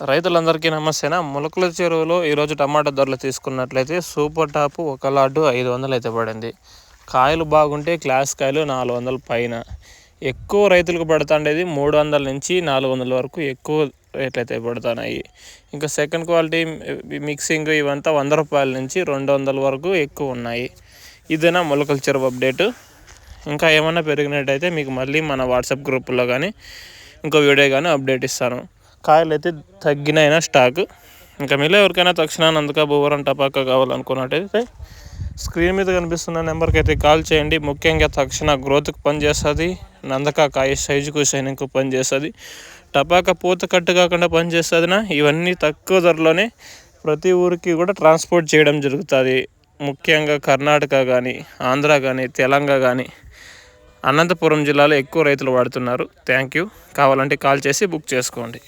రైతులందరికీ నమస్తేనా? మొలకల చెరువులో ఈరోజు టమాటా ధరలు తీసుకున్నట్లయితే సూపర్ టాప్ ఒక లాటు ఐదు వందలు అయితే పడింది. కాయలు బాగుంటే క్లాస్ కాయలు నాలుగు వందల పైన. ఎక్కువ రైతులకు పడుతుండేది మూడు వందల నుంచి నాలుగు వందల వరకు ఎక్కువ రేట్లు అయితే పడుతున్నాయి. ఇంకా సెకండ్ క్వాలిటీ మిక్సింగ్ ఇవంతా వంద రూపాయల నుంచి రెండు వందల వరకు ఎక్కువ ఉన్నాయి. ఇదేనా మొలకల చెరువు అప్డేటు ఇంకా ఏమైనా పెరిగినట్టయితే మీకు మళ్ళీ మన వాట్సాప్ గ్రూపుల్లో కానీ ఇంకో వీడియో కానీ అప్డేట్ ఇస్తాను. కాయలు అయితే తగ్గినాయినా స్టాక్. ఇంకా మీలో ఎవరికైనా తక్షణ నందుక భూవరం టపాకా కావాలనుకున్నట్టయితే స్క్రీన్ మీద కనిపిస్తున్న నెంబర్కి అయితే కాల్ చేయండి. ముఖ్యంగా తక్షణ గ్రోత్కి పనిచేస్తుంది. నందక కాయ సైజుకు సైనింగ్కు పనిచేస్తుంది. టపాకా పూత కట్టు కాకుండా పనిచేస్తుందినా? ఇవన్నీ తక్కువ ధరలోనే ప్రతి ఊరికి కూడా ట్రాన్స్పోర్ట్ చేయడం జరుగుతుంది. ముఖ్యంగా కర్ణాటక కానీ ఆంధ్ర కానీ తెలంగాణ కానీ అనంతపురం జిల్లాలో ఎక్కువ రైతులు వాడుతున్నారు. థ్యాంక్ యూ కావాలంటే కాల్ చేసి బుక్ చేసుకోండి.